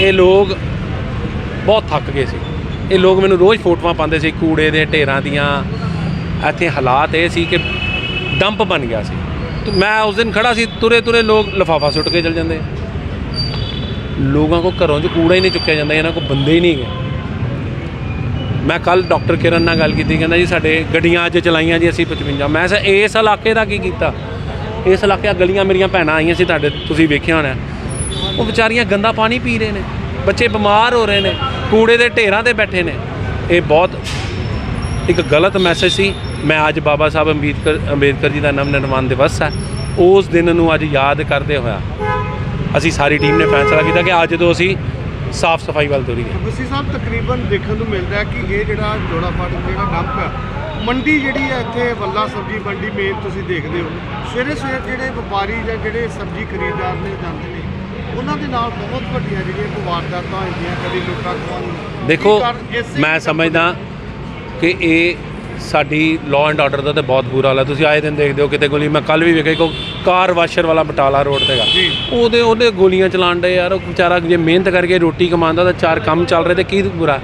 ਇਹ ਲੋਕ ਬਹੁਤ ਥੱਕ ਗਏ ਸੀ। ਇਹ ਲੋਕ ਮੈਨੂੰ ਰੋਜ਼ ਫੋਟੋਆਂ ਪਾਉਂਦੇ ਸੀ, ਕੂੜੇ ਦੇ ਢੇਰਾਂ ਦੀਆਂ। ਇੱਥੇ ਹਾਲਾਤ ਇਹ ਸੀ ਕਿ ਡੰਪ ਬਣ ਗਿਆ ਸੀ। ਤੇ ਮੈਂ ਉਸ ਦਿਨ ਖੜਾ ਸੀ ਤੁਰੇ ਤੁਰੇ ਲੋਕ ਲਫਾਫਾ ਸੁੱਟ ਕੇ ਚਲ ਜਾਂਦੇ। ਲੋਕਾਂ ਕੋ ਘਰੋਂ ਚ ਕੂੜਾ ਹੀ ਨਹੀਂ ਚੁੱਕਿਆ ਜਾਂਦਾ, ਇਹਨਾਂ ਕੋ ਬੰਦੇ ਹੀ ਨਹੀਂ ਗਏ ਮੈਂ ਕੱਲ ਡਾਕਟਰ ਕਿਰਨ ਨਾਲ ਗੱਲ ਕੀਤੀ, ਕਹਿੰਦਾ ਜੀ ਸਾਡੇ ਗੱਡੀਆਂ ਅੱਜ ਚਲਾਈਆਂ ਜੀ ਅਸੀਂ 55 ਮੈਂ ਕਿਹਾ, ਇਸ ਇਲਾਕੇ ਦਾ ਕੀ ਕੀਤਾ? ਇਸ ਇਲਾਕੇ ਦੀਆਂ ਗਲੀਆਂ ਮੇਰੀਆਂ ਭੈਣਾਂ ਆਈਆਂ ਸੀ ਤੁਹਾਡੇ, ਤੁਸੀਂ ਵੇਖਿਆ ਹੋਣਾ। ਉਹ ਵਿਚਾਰੀਆਂ ਗੰਦਾ ਪਾਣੀ ਪੀ ਰਹੇ ਨੇ, ਬੱਚੇ ਬਿਮਾਰ ਹੋ ਰਹੇ ਨੇ, ਕੂੜੇ ਦੇ ਢੇਰਾਂ ਤੇ ਬੈਠੇ ਨੇ। ਇਹ ਬਹੁਤ ਇੱਕ ਗਲਤ ਮੈਸੇਜ ਸੀ। ਮੈਂ ਅੱਜ ਬਾਬਾ ਸਾਹਿਬ ਅੰਬੇਦਕਰ ਅੰਬੇਦਕਰ ਜੀ ਦਾ ਨਵ ਨਿਰਮਾਣ ਦਿਵਸ ਹੈ। ਉਸ ਦਿਨ ਨੂੰ ਅੱਜ ਯਾਦ ਕਰਦੇ ਹੋਇਆ ਅਸੀਂ ਸਾਰੀ ਟੀਮ ਨੇ ਫੈਸਲਾ ਕੀਤਾ ਕਿ ਅੱਜ ਤੋਂ ਅਸੀਂ ਸਾਫ਼ ਸਫ਼ਾਈ ਵੱਲ ਤੁਰੀਏ ਗੁੱਸੀ ਸਾਹਿਬ ਤਕਰੀਬਨ ਦੇਖਣ ਨੂੰ ਮਿਲਦਾ ਹੈ ਕਿ ਇਹ ਜਿਹੜਾ ਜੋੜਾ ਫਾਟ ਜਿਹੜਾ ਡੰਪ ਹੈ, ਮੰਡੀ ਜਿਹੜੀ ਹੈ ਇੱਥੇ ਵੱਲਾ ਸਬਜ਼ੀ ਮੰਡੀ ਮੇਨ ਤੁਸੀਂ ਦੇਖਦੇ ਹੋ। ਸਵੇਰੇ ਸਵੇਰੇ ਜਿਹੜੇ ਵਪਾਰੀ ਜਾਂ ਜਿਹੜੇ ਸਬਜ਼ੀ ਖਰੀਦਦਾਰ ਨੇ ਜਾਂਦੇ ਨੇ ਉਹਨਾਂ ਦੇ ਨਾਲ ਬਹੁਤ ਵੱਡੀਆਂ ਜਿਹੜੀਆਂ ਕੋਈ ਵਾਰਦਾਤਾਂ ਹੁੰਦੀਆਂ ਕਦੀ ਲੁੱਟਾਂ ਖੋਹਾਂ ਨੂੰ ਦੇਖੋ ਮੈਂ ਸਮਝਦਾ ਕਿ ਇਹ ਸਾਡੀ ਲਾਅ ਐਂਡ ਆਰਡਰ ਦਾ ਤੇ ਬਹੁਤ ਬੁਰਾ ਹਾਲ ਹੈ। ਤੁਸੀਂ ਆਏ ਦਿਨ ਦੇਖਦੇ ਹੋ ਕਿਤੇ ਗੋਲੀ ਮੈਂ ਕੱਲ ਵੀ ਵੇਖਿਆ ਕੋ ਕਾਰ ਵਾਸ਼ਰ ਵਾਲਾ ਬਟਾਲਾ ਰੋਡ ਤੇਗਾ ਜੀ। ਉਹਦੇ ਉਹਦੇ ਗੋਲੀਆਂ ਚਲਾਣ ਦੇ ਯਾਰ ਉਹ ਵਿਚਾਰਾ ਜੇ ਮਿਹਨਤ ਕਰਕੇ ਰੋਟੀ ਕਮਾਉਂਦਾ ਤਾਂ ਚਾਰ ਕੰਮ ਚੱਲ ਰਹੇ ਤੇ ਕੀ ਬੁਰਾ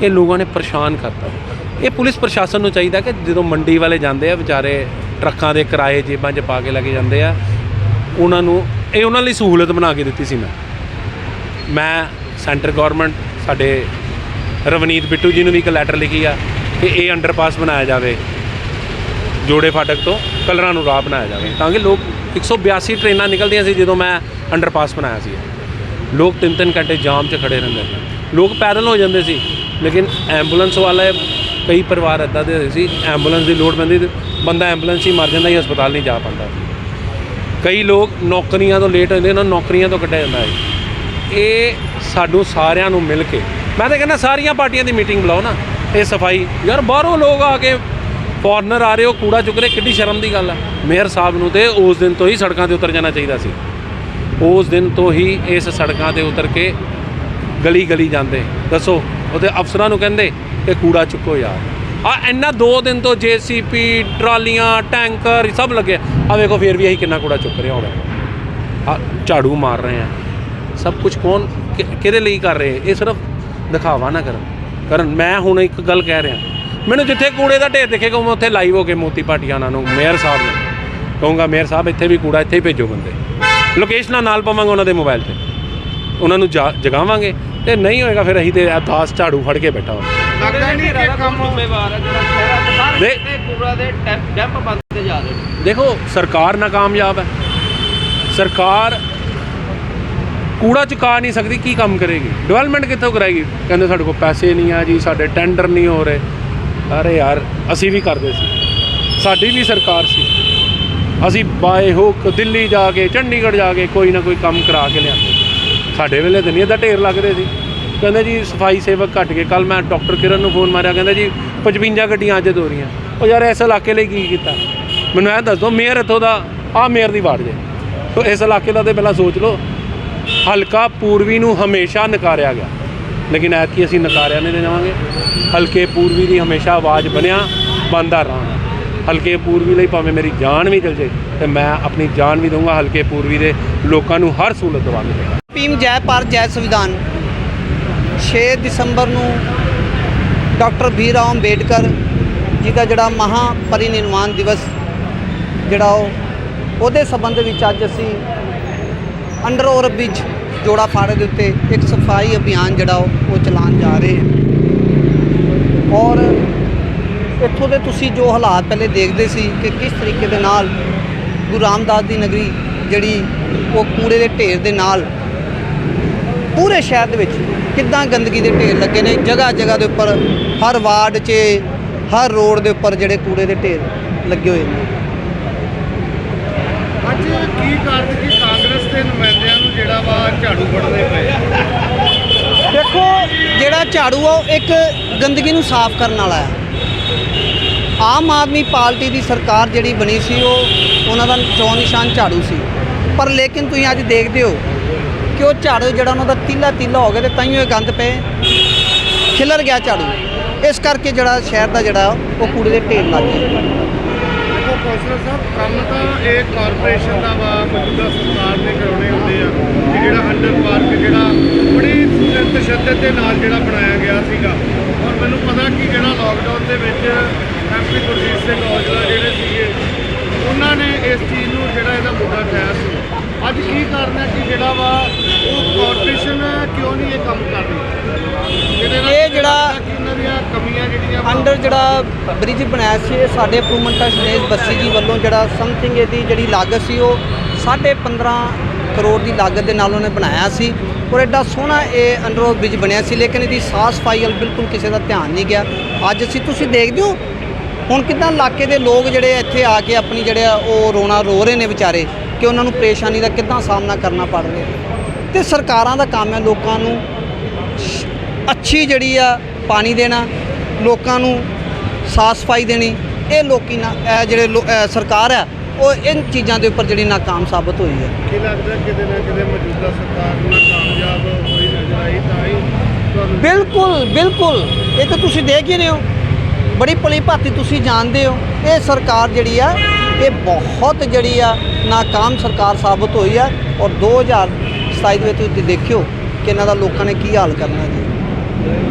ਇਹ ਲੋਕਾਂ ਨੇ ਪਰੇਸ਼ਾਨ ਕਰਤਾ। ਇਹ ਪੁਲਿਸ ਪ੍ਰਸ਼ਾਸਨ ਨੂੰ ਚਾਹੀਦਾ ਕਿ ਜਦੋਂ ਮੰਡੀ ਵਾਲੇ ਜਾਂਦੇ ਆ ਵਿਚਾਰੇ ਟਰੱਕਾਂ ਦੇ ਕਿਰਾਏ ਜੇਬਾਂ 'ਚ ਪਾ ਕੇ ਲੈ ਕੇ ਜਾਂਦੇ ਆ ਉਹਨਾਂ ਨੂੰ ਇਹ ਉਹਨਾਂ ਲਈ ਸਹੂਲਤ ਬਣਾ ਕੇ ਦਿੱਤੀ ਸੀ ਮੈਂ। ਮੈਂ ਸੈਂਟਰ ਗਵਰਨਮੈਂਟ, ਸਾਡੇ ਰਵਨੀਤ ਬਿੱਟੂ ਜੀ ਨੂੰ ਵੀ ਇੱਕ ਲੈਟਰ ਲਿਖੀ ਆ ਕਿ ਇਹ ਅੰਡਰਪਾਸ ਬਣਾਇਆ ਜਾਵੇ, ਜੋੜੇ ਫਾਟਕ ਤੋਂ ਕਲਰਾਂ ਨੂੰ ਰਾਹ ਬਣਾਇਆ ਜਾਵੇ, ਤਾਂ ਕਿ ਲੋਕ 182 ਟ੍ਰੇਨਾਂ ਨਿਕਲਦੀਆਂ ਸੀ ਜਦੋਂ ਮੈਂ ਅੰਡਰਪਾਸ ਬਣਾਇਆ ਸੀ। ਲੋਕ ਤਿੰਨ ਤਿੰਨ ਘੰਟੇ ਜਾਮ 'ਚ ਖੜੇ ਰਹਿੰਦੇ ਸੀ। ਲੋਕ ਪੈਦਲ ਹੋ ਜਾਂਦੇ ਸੀ, ਲੇਕਿਨ ਐਂਬੂਲੈਂਸ ਵਾਲੇ ਕਈ ਪਰਿਵਾਰ ਇੱਦਾਂ ਦੇ ਹੋਏ ਸੀ ਐਂਬੂਲੈਂਸ ਦੀ ਲੋੜ ਪੈਂਦੀ ਬੰਦਾ ਐਂਬੂਲੈਂਸ ਹੀ ਮਰ ਜਾਂਦਾ, ਹੀ ਹਸਪਤਾਲ ਨਹੀਂ ਜਾ ਪਾਉਂਦਾ ਕਈ ਲੋਕ ਨੌਕਰੀਆਂ ਤੋਂ ਲੇਟ ਹੁੰਦੇ, ਉਹਨਾਂ ਨੂੰ ਨੌਕਰੀਆਂ ਤੋਂ ਕੱਢਿਆ ਜਾਂਦਾ ਹੈ। ਇਹ ਸਾਨੂੰ ਸਾਰਿਆਂ ਨੂੰ ਮਿਲ ਕੇ, ਮੈਂ ਤਾਂ ਕਹਿੰਦਾ ਸਾਰੀਆਂ ਪਾਰਟੀਆਂ ਦੀ ਮੀਟਿੰਗ ਬੁਲਾਓ ਨਾ, ਇਹ ਸਫ਼ਾਈ, ਯਾਰ ਬਾਹਰੋਂ ਲੋਕ ਆ ਕੇ ਫੋਰਨਰ ਆ ਰਹੇ ਹੋ, ਕੂੜਾ ਚੁੱਕ ਰਹੇ, ਕਿੱਡੀ ਸ਼ਰਮ ਦੀ ਗੱਲ ਆ। ਮੇਅਰ ਸਾਹਿਬ ਨੂੰ ਤੇ ਉਸ ਦਿਨ ਤੋਂ ਹੀ ਸੜਕਾਂ ਤੇ ਉਤਰ ਜਾਣਾ ਚਾਹੀਦਾ ਸੀ। ਉਸ ਦਿਨ ਤੋਂ ਹੀ ਇਸ ਸੜਕਾਂ ਤੇ ਉਤਰ ਕੇ ਗਲੀ ਗਲੀ ਜਾਂਦੇ। ਦੱਸੋ ਉਹਦੇ ਅਫਸਰਾਂ ਨੂੰ ਕਹਿੰਦੇ ਕਿ ਕੂੜਾ ਚੁੱਕੋ ਯਾਰ। ਆ ਇੰਨਾ ਦੋ ਦਿਨ ਤੋਂ ਜੀਸੀਪੀ ਟਰਾਲੀਆਂ, ਟੈਂਕਰ ਸਭ ਲੱਗੇ ਆ। ਵੇਖੋ, ਫੇਰ ਵੀ ਅਸੀਂ ਕਿੰਨਾ ਕੂੜਾ ਚੁੱਕ ਰਹੇ ਹੋਵੇ। ਆ ਝਾੜੂ ਮਾਰ ਰਹੇ ਆ। ਸਭ ਕੁਝ ਕੌਣ ਕਿ- ਕਿਹਦੇ ਲਈ ਕਰ ਰਹੇ ਇਹ ਸਿਰਫ ਦਿਖਾਵਾ ਨਾ ਕਰਨ। ਕਰਨ, ਮੈਂ ਹੁਣ ਇੱਕ ਗੱਲ ਕਹਿ ਰਿਹਾ। ਮੈਨੂੰ ਜਿੱਥੇ ਕੂੜੇ ਦਾ ਢੇਰ ਦਿਖੇਗਾ ਮੈਂ ਉੱਥੇ ਲਾਈਵ ਹੋ ਕੇ ਮੋਤੀ ਭਾਟੀਆ ਨਾਲ ਨੂੰ, ਮੇਅਰ ਸਾਹਿਬ ਨੂੰ। ਕਹੂੰਗਾ, ਮੇਅਰ ਸਾਹਿਬ, ਇੱਥੇ ਵੀ ਕੂੜਾ, ਇੱਥੇ ਹੀ ਭੇਜੋ ਬੰਦੇ। ਲੋਕੇਸ਼ਨਾਂ ਨਾਲ ਪਾਵਾਂਗੇ ਉਹਨਾਂ ਦੇ ਮੋਬਾਈਲ ਤੇ। ਉਹਨਾਂ ਨੂੰ ਜਾ- ਜਗਾਵਾਂਗੇ। ਤੇ ਨਹੀਂ ਹੋਏਗਾ, ਫਿਰ ਅਸੀਂ ਤੇ ਅਰਦਾਸ ਝਾੜੂ ਫੜ ਕੇ ਬੈਠਾ ਹਾਂ ਲੱਗਦਾ ਨਹੀਂ ਕਿ ਕੰਮ ਜ਼ਿੰਮੇਵਾਰ ਹੈ ਜਿਹੜਾ ਸ਼ਹਿਰਾਂ ਦੇ ਸਾਰੇ ਦੇ- ਕਿਤੇ ਕੂੜਾ ਦੇ ਟੈਂਪ ਡੈਂਪ ਬੰਦੇ ਜਾ ਰਹੇ ਨੇ। ਦੇਖੋ ਸਰਕਾਰ ਨਾਕਾਮਯਾਬ ਹੈ। ਸਰਕਾਰ ਕੂੜਾ ਚੁਕਾ ਨਹੀਂ ਸਕਦੀ ਕੀ ਕੰਮ ਕਰੇਗੀ? ਡਿਵੈਲਪਮੈਂਟ ਕਿੱਥੋਂ ਕਰਾਏਗੀ? ਕਹਿੰਦੇ ਸਾਡੇ ਕੋਲ ਪੈਸੇ ਨਹੀਂ ਆ ਜੀ ਸਾਡੇ ਟੈਂਡਰ ਨਹੀਂ ਹੋ ਰਹੇ। ਅਰੇ ਯਾਰ ਅਸੀਂ ਵੀ ਕਰਦੇ ਸੀ। ਸਾਡੀ ਵੀ ਸਰਕਾਰ ਸੀ। ਅਸੀਂ ਬਾਏ ਹੁੱਕ ਦਿੱਲੀ ਜਾ ਕੇ ਚੰਡੀਗੜ੍ਹ ਜਾ ਕੇ ਕੋਈ ਨਾ ਕੋਈ ਕੰਮ ਕਰਾ ਕੇ ਲਿਆਂਦੇ। ਸਾਡੇ ਵੇਲੇ ਤਾਂ ਨਹੀਂ ਇਹਦਾ ਢੇਰ ਲੱਗਦੇ ਸੀ। ਕਹਿੰਦੇ ਜੀ ਸਫ਼ਾਈ ਸੇਵਕ ਘਟ ਗਏ। ਕੱਲ ਮੈਂ ਡਾਕਟਰ ਕਿਰਨ ਨੂੰ ਫੋਨ ਮਾਰਿਆ, ਕਹਿੰਦਾ ਜੀ 55 ਗੱਡੀਆਂ ਅੱਜ ਹੋ ਰਹੀਆਂ ਉਹ ਯਾਰ ਇਸ ਇਲਾਕੇ ਲਈ ਕੀ ਕੀਤਾ? ਮੈਨੂੰ ਇਹ ਦੱਸ ਦਿਓ ਮੇਅਰ ਇੱਥੋਂ ਦਾ ਆ ਮੇਅਰ ਦੀ ਵਾਰਡ ਜੇ। ਸੋ ਇਸ ਇਲਾਕੇ ਦਾ ਤੇ ਪਹਿਲਾਂ ਸੋਚ ਲਓ, ਹਲਕਾ ਪੂਰਬੀ ਨੂੰ ਹਮੇਸ਼ਾ ਨਕਾਰਿਆ ਗਿਆ। ਲੇਕਿਨ ਐਤਕੀ ਅਸੀਂ ਨਕਾਰਿਆ ਨਹੀਂ ਜਾਵਾਂਗੇ ਹਲਕੇ ਪੂਰਬੀ ਦੀ ਹਮੇਸ਼ਾ ਆਵਾਜ਼ ਬਣਿਆ ਬੰਦਾ ਰਹਾਂ। ਹਲਕੇ ਪੂਰਬੀ ਲਈ ਭਾਵੇਂ ਮੇਰੀ ਜਾਨ ਵੀ ਚਲ ਜੇ, ਤੇ ਮੈਂ ਆਪਣੀ ਜਾਨ ਵੀ ਦਊਂਗਾ। ਹਲਕੇ ਪੂਰਬੀ ਦੇ ਲੋਕਾਂ ਨੂੰ ਹਰ ਸਹੂਲਤ ਦਵਾਂਗਾ। ਭੀਮ ਜੈ ਭਾਰਤ ਜੈ ਸੰਵਿਧਾਨ। 6 ਦਸੰਬਰ ਨੂੰ ਡਾਕਟਰ ਭੀ ਰਾਓ ਅੰਬੇਡਕਰ ਜੀ ਦਾ ਜਿਹੜਾ ਮਹਾ ਪਰਿਨਿਰਵਾਣ ਦਿਵਸ ਜਿਹੜਾ ਉਹ, ਉਹਦੇ ਸੰਬੰਧ ਵਿੱਚ ਅੱਜ ਅਸੀਂ ਅੰਡਰ ਓਵਰਬ੍ਰਿਜ ਜੋੜਾ ਫਾੜੇ ਦੇ ਉੱਤੇ ਇੱਕ ਸਫ਼ਾਈ ਅਭਿਆਨ ਜਿਹੜਾ ਉਹ ਚਲਾਉਣ ਜਾ ਰਹੇ ਹਾਂ। ਔਰ ਇੱਥੋਂ ਦੇ ਤੁਸੀਂ ਜੋ ਹਾਲਾਤ ਪਹਿਲੇ ਦੇਖਦੇ ਸੀ ਕਿ ਕਿਸ ਤਰੀਕੇ ਦੇ ਨਾਲ ਗੁਰੂ ਰਾਮਦਾਸ ਦੀ ਨਗਰੀ ਜਿਹੜੀ ਉਹ ਕੂੜੇ ਦੇ ਢੇਰ ਦੇ ਨਾਲ ਪੂਰੇ ਸ਼ਹਿਰ ਦੇ ਵਿੱਚ ਕਿੱਦਾਂ ਗੰਦਗੀ ਦੇ ਢੇਰ ਲੱਗੇ ਨੇ? ਜਗ੍ਹਾ ਜਗ੍ਹਾ ਦੇ ਉੱਪਰ ਹਰ ਵਾਰਡ 'ਚ ਹਰ ਰੋਡ ਦੇ ਉੱਪਰ ਜਿਹੜੇ ਕੂੜੇ ਦੇ ਢੇਰ ਲੱਗੇ ਹੋਏ ਨੇ। ਅੱਜ ਕੀ ਕਾਰਨ ਕਿ ਕਾਂਗਰਸ ਦੇ ਨੁਮਾਇੰਦਿਆਂ ਨੂੰ ਜਿਹੜਾ ਵਾ ਝਾੜੂ ਫੜਨੇ ਪਏ? ਦੇਖੋ ਜਿਹੜਾ ਝਾੜੂ ਆ ਉਹ ਇੱਕ ਗੰਦਗੀ ਨੂੰ ਸਾਫ਼ ਕਰਨ ਵਾਲਾ ਹੈ। ਆਮ ਆਦਮੀ ਪਾਰਟੀ ਦੀ ਸਰਕਾਰ ਜਿਹੜੀ ਬਣੀ ਸੀ ਉਹ ਉਹਨਾਂ ਦਾ ਚੋਣ ਨਿਸ਼ਾਨ ਝਾੜੂ ਸੀ। ਪਰ ਲੇਕਿਨ ਤੁਸੀਂ ਅੱਜ ਦੇਖਦੇ ਹੋ ਕਿ ਉਹ ਝਾੜੂ ਜਿਹੜਾ ਉਹਨਾਂ ਦਾ ਤੀਲਾ ਤੀਲਾ ਹੋ ਗਿਆ ਤੇ ਤਾਈਓ ਇਹ ਗੰਦ ਪਏ। ਖਿਲਰ ਗਿਆ ਝਾੜੂ। ਇਸ ਕਰਕੇ ਜਿਹੜਾ ਸ਼ਹਿਰ ਦਾ ਜਿਹੜਾ, ਉਹ ਕੂੜੇ ਦੇ ਢੇਰ ਲੱਗ ਗਏ। ਦੇਖੋ, ਕੌਂਸਲਰ ਸਾਹਿਬ, ਕੰਮ ਤਾਂ ਇਹ ਕਾਰਪੋਰੇਸ਼ਨ ਦਾ ਵਾ, ਮੌਜੂਦਾ ਸਰਕਾਰ ਦੇ ਕਰਾਉਣੇ ਹੁੰਦੇ ਆ। ਕਿ ਜਿਹੜਾ ਅੰਡਰ ਪਾਰਕ ਜਿਹੜਾ ਬੜੀ ਤਸ਼ੱਦਦ ਦੇ ਨਾਲ ਜਿਹੜਾ ਬਣਾਇਆ ਗਿਆ ਸੀਗਾ। ਔਰ ਮੈਨੂੰ ਪਤਾ ਕਿ ਜਿਹੜਾ ਲਾਕਡਾਊਨ ਦੇ ਵਿੱਚ ਐਮਪੀ ਗੁਰਜੀਤ ਸਿੰਘ ਔਜਲਾ ਜਿਹੜੇ ਸੀਗੇ, ਉਹਨਾਂ ਨੇ ਇਸ ਚੀਜ਼ ਨੂੰ ਜਿਹੜਾ ਇਹਦਾ ਮੁੱਦਾ ਉਠਾਇਆ ਸੀ। ਅੱਜ ਕੀ ਕਾਰਨ ਹੈ ਕਿ ਜਿਹੜਾ ਵਾ ਉਹ ਕਾਰਪੋਰੇਸ਼ਨ ਕਿਉਂ ਨਹੀਂ ਇਹ ਕੰਮ ਕਰ ਰਹੀ? ਇਹ ਜਿਹੜਾ ਕਮੀਆਂ ਜਿਹੜੀਆਂ ਅੰਡਰ ਜਿਹੜਾ ਬ੍ਰਿਜ ਬਣਾਇਆ ਸੀ ਇਹ ਸਾਡੇ ਇੰਪਰੂਵਮੈਂਟ ਟਰਸਟ ਬੱਸੀ ਜੀ ਵੱਲੋਂ ਜਿਹੜਾ ਸਮਥਿੰਗ ਇਹਦੀ ਜਿਹੜੀ ਲਾਗਤ ਸੀ ਉਹ 15.5 ਕਰੋੜ ਦੀ ਲਾਗਤ ਦੇ ਨਾਲ ਉਹਨੇ ਬਣਾਇਆ ਸੀ। ਔਰ ਐਡਾ ਸੋਹਣਾ ਇਹ ਅੰਡਰ ਉਹ ਬ੍ਰਿਜ ਬਣਿਆ ਸੀ ਲੇਕਿਨ ਇਹਦੀ ਸਾਫ਼ ਸਫ਼ਾਈ ਵੱਲ ਬਿਲਕੁਲ ਕਿਸੇ ਦਾ ਧਿਆਨ ਨਹੀਂ ਗਿਆ। ਅੱਜ ਅਸੀਂ ਤੁਸੀਂ ਦੇਖਦੇ ਹੋ ਹੁਣ ਕਿਦਾਂ ਇਲਾਕੇ ਦੇ ਲੋਕ ਜਿਹੜੇ ਇੱਥੇ ਆ ਕੇ ਆਪਣੀ ਜਿਹੜੇ ਉਹ ਰੋਣਾ ਰੋ ਰਹੇ ਨੇ ਵਿਚਾਰੇ। ਕਿ ਉਹਨਾਂ ਨੂੰ ਪਰੇਸ਼ਾਨੀ ਦਾ ਕਿੱਦਾਂ ਸਾਹਮਣਾ ਕਰਨਾ ਪੜ ਰਿਹਾ ਤੇ ਸਰਕਾਰਾਂ ਦਾ ਕੰਮ ਹੈ ਲੋਕਾਂ ਨੂੰ ਅੱਛੀ ਜਿਹੜੀ ਆ ਪਾਣੀ ਦੇਣਾ ਲੋਕਾਂ ਨੂੰ ਸਾਫ਼ ਸਫ਼ਾਈ ਦੇਣੀ ਇਹ ਲੋਕੀ ਨਾ ਇਹ ਜਿਹੜੇ ਸਰਕਾਰ ਆ ਉਹ ਇਨ ਚੀਜ਼ਾਂ ਦੇ ਉੱਪਰ ਜਿਹੜੀ ਨਾਕਾਮ ਸਾਬਤ ਹੋਈ ਹੈ। ਕੀ ਲੱਗਦਾ ਕਿਤੇ ਨਾ ਕਿਤੇ ਮੌਜੂਦਾ ਸਰਕਾਰ ਨਾਲ ਕਾਮਯਾਬ ਹੋਈ ਨਜ਼ਰ ਆਈ ਤਾਂ ਹੀ ਬਿਲਕੁਲ ਬਿਲਕੁਲ। ਇਹ ਤਾਂ ਤੁਸੀਂ ਦੇਖ ਹੀ ਰਹੇ ਹੋ। ਬੜੀ ਭਲੀ ਭਾਂਤੀ ਤੁਸੀਂ ਜਾਣਦੇ ਹੋ। ਇਹ ਸਰਕਾਰ ਜਿਹੜੀ ਆ ਇਹ ਬਹੁਤ ਜਿਹੜੀ ਆ ਨਾਕਾਮ ਸਰਕਾਰ ਸਾਬਤ ਹੋਈ ਹੈ ਔਰ 2027 ਦੇ ਵਿੱਚ ਤੁਸੀਂ ਦੇਖਿਓ ਕਿ ਇਹਨਾਂ ਦਾ ਲੋਕਾਂ ਨੇ ਕੀ ਹਾਲ ਕਰਨਾ ਜੀ।